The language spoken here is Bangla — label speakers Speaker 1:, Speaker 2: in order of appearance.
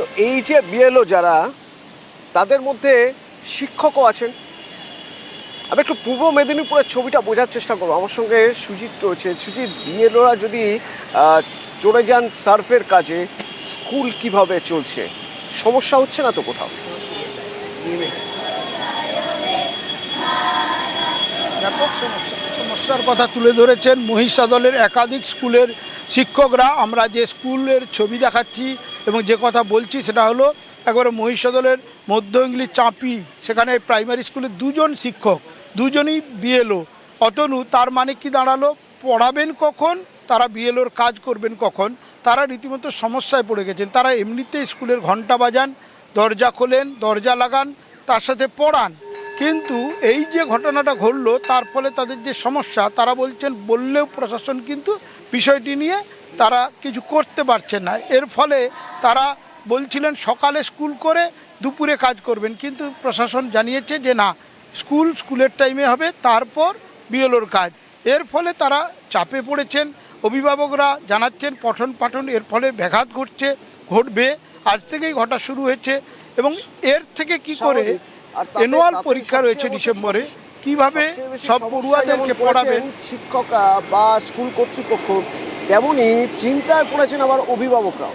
Speaker 1: তো এই যে বিএলও যারা, তাদের মধ্যে শিক্ষকও আছেন। আমি একটু পূর্ব মেদিনীপুরের ছবিটা বোঝার চেষ্টা করব। আমার সঙ্গে সুজিত রয়েছে। সুজিত, বিএলওরা যদি চলে যান সার্ফের কাজে, স্কুল কীভাবে চলছে? সমস্যা হচ্ছে না তো কোথাও?
Speaker 2: ব্যাপক সমস্যা। সমস্যার কথা তুলে ধরেছেন মহিষাদলের একাধিক স্কুলের শিক্ষকরা। আমরা যে স্কুলের ছবি দেখাচ্ছি এবং যে কথা বলছি সেটা হলো, একবারে মহিষাদলের মধ্য ইংলিশ চাঁপি, সেখানে প্রাইমারি স্কুলের দুজন শিক্ষক, দুজনই বিএলও। অতনু, তার মানে কি দাঁড়াল? পড়াবেন কখন? তারা বিএলওর কাজ করবেন কখন? তারা রীতিমতো সমস্যায় পড়ে গেছেন। তারা এমনিতে স্কুলের ঘণ্টা বাজান, দরজা খোলেন, দরজা লাগান, তার সাথে পড়ান। কিন্তু এই যে ঘটনাটা ঘটলো, তার ফলে তাদের যে সমস্যা, তারা বলছেন, বললেও প্রশাসন কিন্তু বিষয়টি নিয়ে তারা কিছু করতে পারছেন না। এর ফলে তারা বলছিলেন, সকালে স্কুল করে দুপুরে কাজ করবেন। কিন্তু প্রশাসন জানিয়েছে যে, না, স্কুল স্কুলের টাইমে হবে, তারপর বিএলওর কাজ। এর ফলে তারা চাপে পড়েছেন। অভিভাবকরা জানাচ্ছেন, পঠন পাঠন, এর ফলে ব্যাঘাত ঘটছে, ঘটবে। আজ থেকেই ঘটা শুরু হয়েছে এবং এর থেকে কি করে অ্যানুয়াল
Speaker 1: তাতে
Speaker 2: পরীক্ষা রয়েছে ডিসেম্বরে। কীভাবে সব পড়ুয়াদেরকে পড়াবেন?
Speaker 1: শিক্ষকরা বা স্কুল কর্তৃপক্ষ তেমনই চিন্তায় পড়েছেন আবার অভিভাবকরাও।